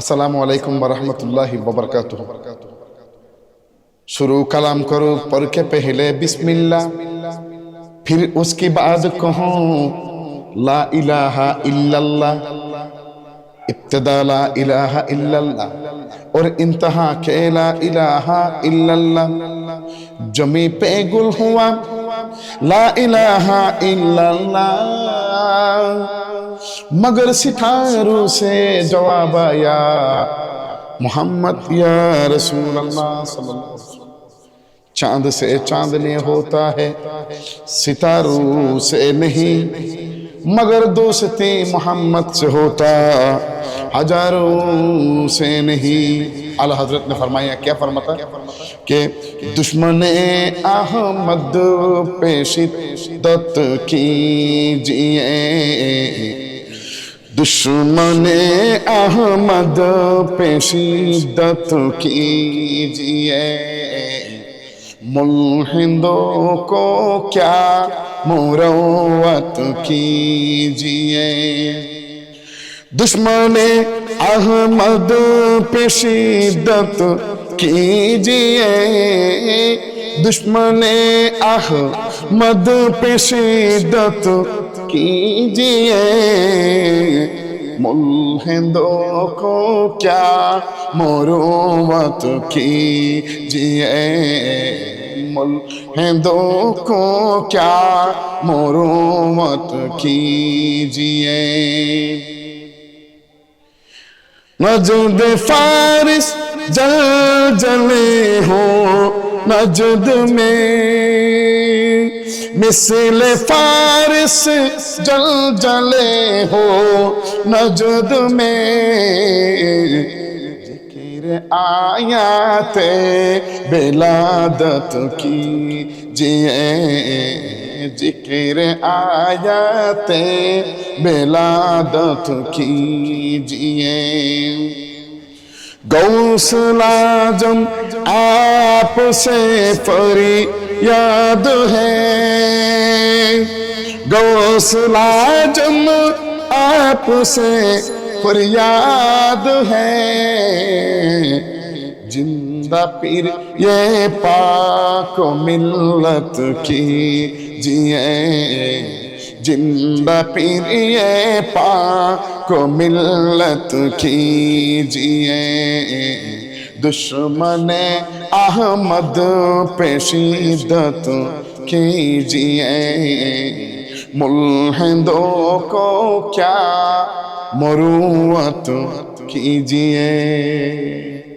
আসসালামু আলাইকুম বরহমতুল্লাহ ববরকাত শুরু কালাম করো পরকে পেহলে বিসমিল্লা ফির উসকি বাদ কহো লা ইলাহা ইল্লাল্লাহ ইবতদা লা ইলাহা ইল্লাল্লাহ और इंतहा के ला इलाहा इल्लल्लाह जमी पे गुल हुआ ला इलाहा इल्लल्लाह मगर सितारों से जवाब आया मोहम्मद या रसूल अल्लाह चांद से चांदने होता है सितारों से नहीं मगर दोस्ती मोहम्मद से होता हजारों से नहीं अल हजरत ने फरमाया क्या फरमाता के दुश्मन अहमद की जिए দুশ্মনে আহমদ পেশিদত কিজিয়ে মুলহিন্দো কো ক্যা মুরওয়াত কিজিয়ে দুশ্মনে আহমদ পেশিদত কিজিয়ে দুশ্মনে আহ মদ পেশিদত কিজিয়ে मुल्हिंदों को क्या मरोमत कीजिए मुल्हिंदों को क्या मरोमत कीजिए नजद फारिस जल जले हो नजद में مثل فارس جل جلے ہو نجد میں ذکر آیات بلادت کی جیے ذکر آیات بلادت کی جیے गौसल आजम आप से परी याद है गौसल आजम आप से फरियाद है जिंदा पीर ये पाक मिल्लत की जिए जिंद प्रिय पाक मिलत कीजिए दुश्मन अहमद पेशीदत कीजिए मुल्हदो को क्या मरुवत कीजिए